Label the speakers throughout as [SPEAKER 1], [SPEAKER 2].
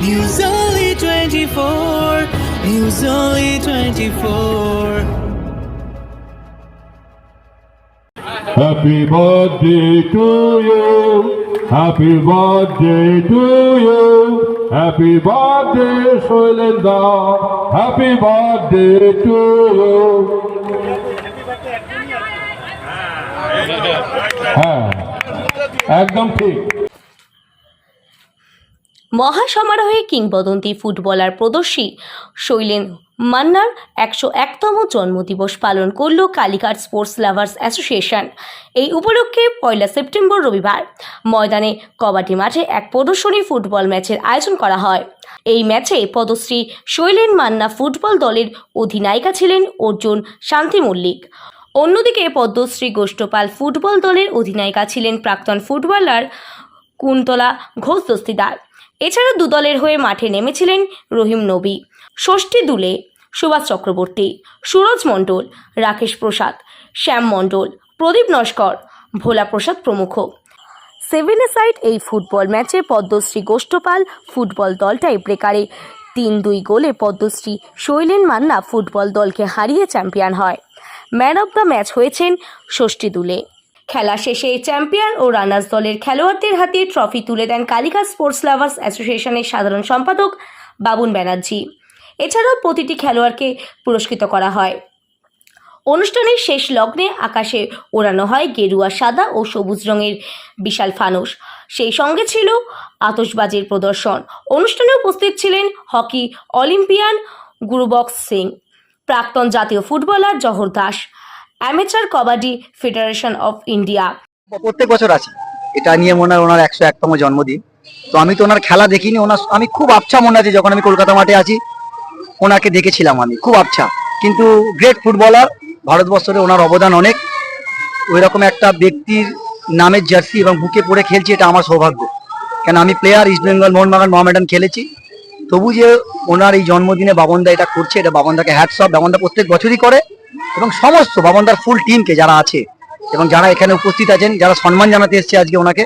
[SPEAKER 1] News Only 24. News Only 24.
[SPEAKER 2] Happy birthday to you. Happy birthday to you. Happy birthday, Shoilenda. Happy birthday to you. হ্যাঁ একদম ঠিক
[SPEAKER 3] মহাসমারোহে কিংবদন্তি footballer প্রদর্শী Sailen মান্নার একশো একতম জন্মদিবস পালন করল কালীঘাট স্পোর্টস লাভার্স অ্যাসোসিয়েশন। এই উপলক্ষে পয়লা সেপ্টেম্বর রবিবার ময়দানে কবাডি মাঠে এক প্রদর্শনী ফুটবল ম্যাচের আয়োজন করা হয়। এই ম্যাচে পদশ্রী শৈলেন মান্না ফুটবল দলের অধিনায়িকা ছিলেন অর্জুন শান্তি মল্লিক অন্যদিকে পদ্মশ্রী গোষ্ঠপাল ফুটবল দলের অধিনায়িকা ছিলেন প্রাক্তন ফুটবলার কুন্তলা ঘোষ দস্তিদার। এছাড়া দু দলের হয়ে মাঠে নেমেছিলেন রহিম নবী, ষষ্ঠী দুলে সুভাষ চক্রবর্তী, সুরজ মণ্ডল, রাকেশ প্রসাদ, শ্যাম মণ্ডল, প্রদীপ নস্কর, ভোলা প্রসাদ প্রমুখ। সেভেন সাইড এই ফুটবল ম্যাচে পদ্মশ্রী গোষ্ঠপাল ফুটবল দলটাই ব্রেকারে তিন দুই গোলে পদ্মশ্রী শৈলেন মান্না ফুটবল দলকে হারিয়ে চ্যাম্পিয়ন হয়। ম্যান অব দ্য ম্যাচ হয়েছেন ষষ্ঠী দুলে। খেলা শেষে চ্যাম্পিয়ন ও রানার্স দলের খেলোয়াড়দের হাতে ট্রফি তুলে দেন কালিকা স্পোর্টস লাভার্স অ্যাসোসিয়েশনের সাধারণ সম্পাদক বাবুন ব্যানার্জি। এছাড়াও প্রতিটি খেলোয়াড়কে পুরস্কৃত করা হয়। অনুষ্ঠানের শেষ লগ্নে আকাশে ওড়ানো হয় গেরুয়া, সাদা ও সবুজ রঙের বিশাল ফানুস সেই সঙ্গে ছিল আতশবাজির প্রদর্শন। অনুষ্ঠানে উপস্থিত ছিলেন হকি অলিম্পিয়ান গুরুবক্স সিং, প্রাক্তন জাতীয় footballer Jahar Das amateur kabaddi federation of India
[SPEAKER 4] প্রত্যেক বছর আছে। এটা নিয়ে মনে হয় ওনার একশো একতম জন্মদিন। তো আমি তো ওনার খেলা দেখিনি, ওনার আমি খুব আবছা মনে আছে, যখন আমি কলকাতা মাঠে আছি, ওনাকে দেখেছিলাম আমি, খুব আবছা। কিন্তু গ্রেট ফুটবলার ভারতবর্ষে ওনার অবদান অনেক। ওই রকম একটা ব্যক্তির নামের জার্সি এবং বুকে পরে খেলছি, এটা আমার সৌভাগ্য। কেন, আমি প্লেয়ার ইস্ট বেঙ্গল মোহনবাগান মোহামেডান খেলেছি। তবু যে ওনার এই জন্মদিনে বাবনদা এটা করছে, এটা বাবনদাকে হ্যাটস অফ বাবনদা প্রত্যেক বছরই করে। এবং সমস্ত বাবনদার ফুল টিমকে যারা আছে এবং যারা এখানে উপস্থিত আছেন, যারা সম্মান জানাতে এসেছে আজকে ওনাকে,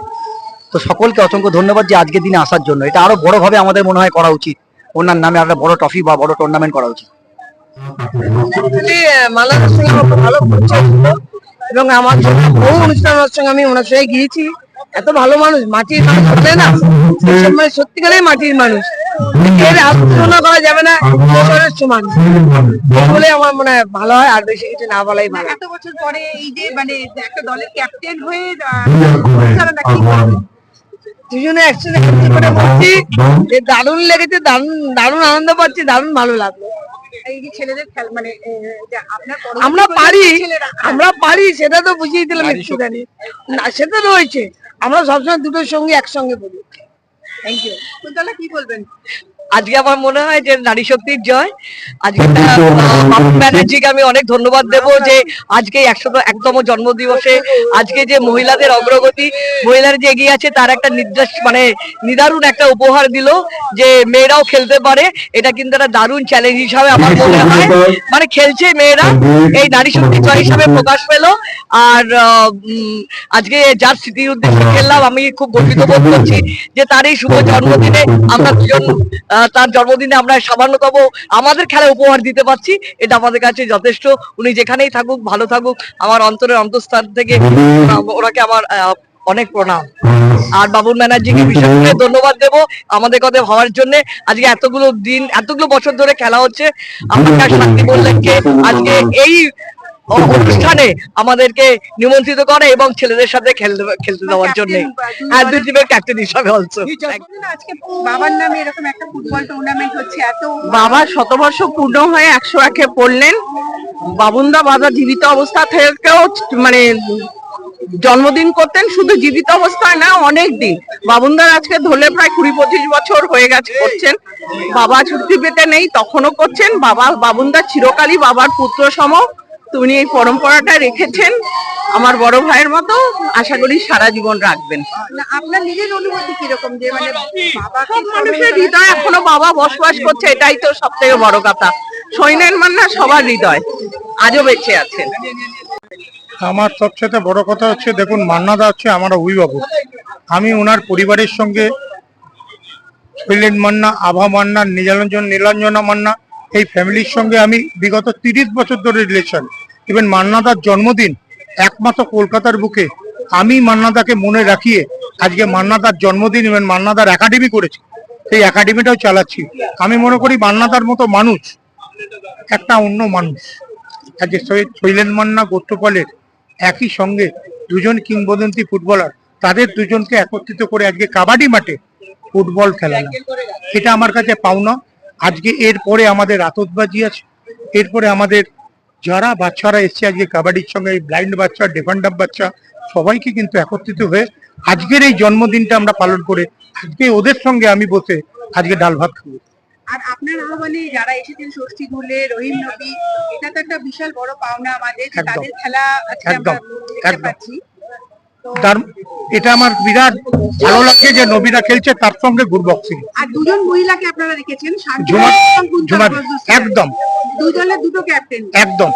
[SPEAKER 4] তো সকলকে অসংখ্য ধন্যবাদ যে আজকের দিনে আসার জন্য। এটা আরও বড়ভাবে আমাদের মনে হয় করা উচিত। ওনার নামে একটা বড় ট্রফি বা বড় টুর্নামেন্ট করা উচিত।
[SPEAKER 5] এবং আমার জন্য বহু অনুষ্ঠান ওনার সঙ্গে আমি ওনার সঙ্গে গিয়েছি। এত ভালো মানুষ, মাটির মানুষ না? মানে মাটির মানুষ। আলোচনা করা যাবে না। বলে আমার মনে হয় ভালো হয় আর বেশি কিছু না বলাই ভালো।
[SPEAKER 6] এত বছর পরে এই যে মানে একটা দলের ক্যাপ্টেন হয়ে আহ, পরিচালনা কি করবে?
[SPEAKER 5] দুজনে একসাথে খেলতে করে বলছি যে দারুণ লেগেছে দারুণ দারুণ আনন্দ পাচ্ছি দারুণ ভালো লাগল।
[SPEAKER 6] মানে আহ, যে আপনার
[SPEAKER 5] আমরা পারি আমরা পারি সেটা তো বুঝিয়ে দিলাম একটুখানি। না সেটা রয়েছে। আমরা সবসময় দুটোর সঙ্গে একসঙ্গে বলি। থ্যাংক ইউ
[SPEAKER 6] কুন্তলা কি বলবেন?
[SPEAKER 7] আজকে আমার মনে হয় যে নারী শক্তির জয়। আজকে ব্যানার্জিকে আমি অনেক ধন্যবাদ দেব যে আজকে একশো একতম জন্মদিবসে আজকে যে মহিলাদের অগ্রগতি মহিলারা যে এগিয়ে আছে তার একটা নির্দেশ মানে নিদারুণ একটা উপহার দিল যে মেয়েরাও খেলতে পারে। এটা কিন্তু একটা দারুণ চ্যালেঞ্জ হিসাবে আমার মনে হয়। মানে খেলছে মেয়েরা এই নারী শক্তি জয় হিসাবে প্রকাশ পেল। আর আজকে যার স্মৃতির উদ্দেশ্যে খেললাম আমি খুব গর্বিত বোধ করছি যে তার এই শুভ জন্মদিনে আমরা দুজন তার জন্মদিনে আমরা সামান্যতম আমাদের খেলা উপহার দিতে পারছি। এটা আমাদের কাছে যথেষ্ট। উনি যেখানেই থাকুক, ভালো থাকুক, আমার অন্তরের অন্তঃস্থান থেকে ওনাকে আমার অনেক প্রণাম। আর বাবুল ব্যানার্জিকে বিশেষ করে ধন্যবাদ দেব আমাদের কথা হওয়ার জন্য। আজকে এতগুলো দিন, এতগুলো বছর ধরে খেলা হচ্ছে। আপনাকে শান্তি বললেনকে আজকে এই অনুষ্ঠানে আমাদেরকে নিমন্ত্রিত করে এবং ছেলেদের সাথে খেলতে খেলতে দেওয়ার জন্য। হ্যাঁ দুই টিমের ক্যাপ্টেন হিসাবে অলসো
[SPEAKER 6] বাবার নামে এরকম একটা ফুটবল টুর্নামেন্ট হচ্ছে এত
[SPEAKER 5] বাবা শতবর্ষ পূর্ণ হয়ে একশো একে পড়লেন। বাবুন্দা বাবা জীবিত অবস্থা থেকেও মানে জন্মদিন করতেন শুধু জীবিত অবস্থায় না অনেক দিন। বাবুন্দার আজকে ধরলে প্রায় কুড়ি পঁচিশ বছর হয়ে গেছে করছেন। বাবা ছুটি পেতে নেই তখনও করছেন। বাবা বাবুন্দা চিরকালই বাবার পুত্র সম তিনি এই পরম্পরাটা রেখেছেন আমার বড় ভাইয়ের মতো। আশা করি সারা জীবন রাখবেন।
[SPEAKER 6] আপনার নিজের অনুভূতি কীরকম? যে মানে
[SPEAKER 5] মানুষের হৃদয় এখনও বাবা বসবাস করছে এটাই তো সব থেকে বড় কথা। সৈন্যের মান্না সবার হৃদয়। আজও বেঁচে আছেন।
[SPEAKER 8] আমার সবচেয়ে বড় কথা হচ্ছে দেখুন মান্নাদা হচ্ছে আমার অভিভাবক। আমি ওনার পরিবারের সঙ্গে শৈলেন মান্না আভা মান্না নীলাঞ্জন নীলাঞ্জনা মান্না এই ফ্যামিলির সঙ্গে আমি বিগত তিরিশ বছর ধরে রিলেশন ইভেন মান্নাদার জন্মদিন একমাত্র কলকাতার বুকে আমি মান্নাদাকে মনে রাখিয়ে আজকে মান্নাদার জন্মদিন ইভেন মান্নাদার একাডেমি করেছি। সেই একাডেমিটাও চালাচ্ছি। আমি মনে করি মান্নাদার মতো মানুষ একটা অন্য মানুষ। আজকে শৈলেন মান্না, গোত্রপালের একই সঙ্গে দুজন কিংবদন্তি ফুটবলার। তাদের দুজনকে একত্রিত করে আজকে কাবাডি মাঠে ফুটবল খেলালাম। এটা আমার কাছে পাওনা। আজকে এরপরে আমাদের আততবাজি আছে এরপরে আমাদের যারা বাচ্চারা এসছে আজকে কাবাডির সঙ্গে এই ব্লাইন্ড বাচ্চা ডিফেন্ডার বাচ্চা সবাইকে কিন্তু একত্রিত হয়ে আজকের এই জন্মদিনটা আমরা পালন করে আজকে ওদের সঙ্গে আমি বসে আজকে ডাল ভাত খাব
[SPEAKER 6] আর আপনার আহ্বানে যারা এসেছেন ষষ্ঠী ধুলে রহিম নবী এটা তো একটা বিশাল বড় পাওনা আমাদের। তাদের খেলা আজকে আমরা দেখতে। পাচ্ছি
[SPEAKER 8] তার এটা আমার বিরাট ভালো লাগছে যে নবীরা খেলছে তার সঙ্গে গুড বক্সিং
[SPEAKER 6] আর দুজন মহিলাকে আপনারা রেখেছেন।
[SPEAKER 8] একদম।
[SPEAKER 6] দুই দলের দুটো ক্যাপ্টেন
[SPEAKER 8] একদম।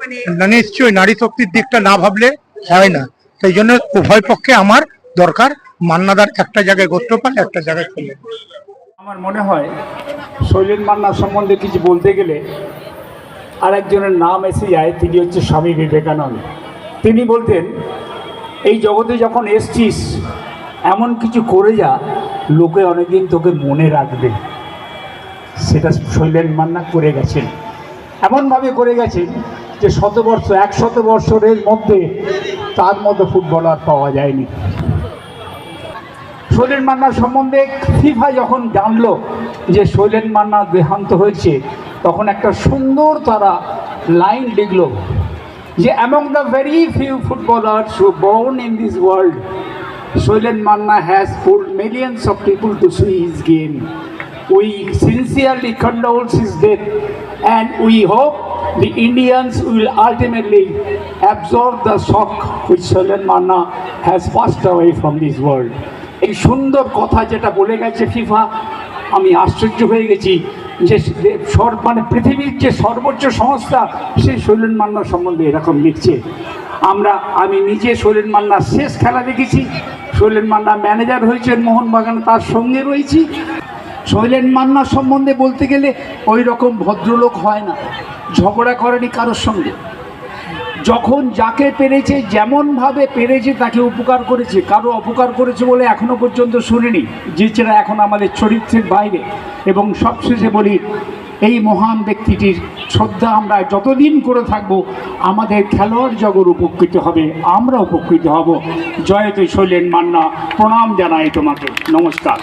[SPEAKER 6] মানে
[SPEAKER 8] না নিশ্চয়ই নারী শক্তির দিকটা না ভাবলে হয় না। সেই জন্য উভয় পক্ষে আমার দরকার মান্নাদার একটা জায়গায় গোত্রপাল একটা জায়গায় খেলে
[SPEAKER 9] আমার মনে হয় শৈলেন মান্না সম্বন্ধে কিছু বলতে গেলে আরেকজনের নাম এসে যায় তিনি হচ্ছে স্বামী বিবেকানন্দ। তিনি বলতেন এই জগতে যখন এসছিস, এমন কিছু করে যা, লোকে অনেকদিন তোকে মনে রাখবে। সেটা শৈলেন মান্না করে গেছেন। এমনভাবে করে গেছেন যে শতবর্ষ এক শত বৎসরের মধ্যে তার মতো ফুটবলার পাওয়া যায়নি। শৈলেন মান্নার সম্বন্ধে ফিফা যখন জানলো যে শৈলেন মান্না দেহান্ত হয়েছে, তখন একটা সুন্দর তারা লাইন লিখলো। যে among the very few footballers who born in this world Sailen Manna has full millions of people to sway his game we sincerely condoles his death and we hope the Indians will ultimately observe the shock which Sailen Manna has passed away from this world এই সুন্দর কথা যেটা বলে গেছে FIFA আমি আশ্চর্য হয়ে গেছি। যে সর মানে পৃথিবীর যে সর্বোচ্চ সংস্থা সেই শৈলেন মান্না সম্বন্ধে এরকম লিখছে। আমরা, আমি নিজে শৈলেন মান্নার শেষ খেলা দেখেছি। শৈলেন মান্না ম্যানেজার হয়েছেন মোহনবাগান, তার সঙ্গে রয়েছি। শৈলেন মান্না সম্বন্ধে বলতে গেলে ওই রকম ভদ্রলোক হয় না। ঝগড়া করেনি কারোর সঙ্গে। যখন যাকে পেরেছে, যেমনভাবে পেরেছে তাকে উপকার করেছে, কারও অপকার করেছে বলে এখনও পর্যন্ত শুনিনি যে যেটা এখন আমাদের চরিত্রের বাইরে। এবং সবশেষে বলি, এই মহান ব্যক্তিটির শ্রদ্ধা আমরা যতদিন করে থাকব, আমাদের খেলোয়াড় জগৎ উপকৃত হবে, আমরা উপকৃত হব। জয়তে শৈলেন মান্না, প্রণাম জানাই তোমাকে। নমস্কার।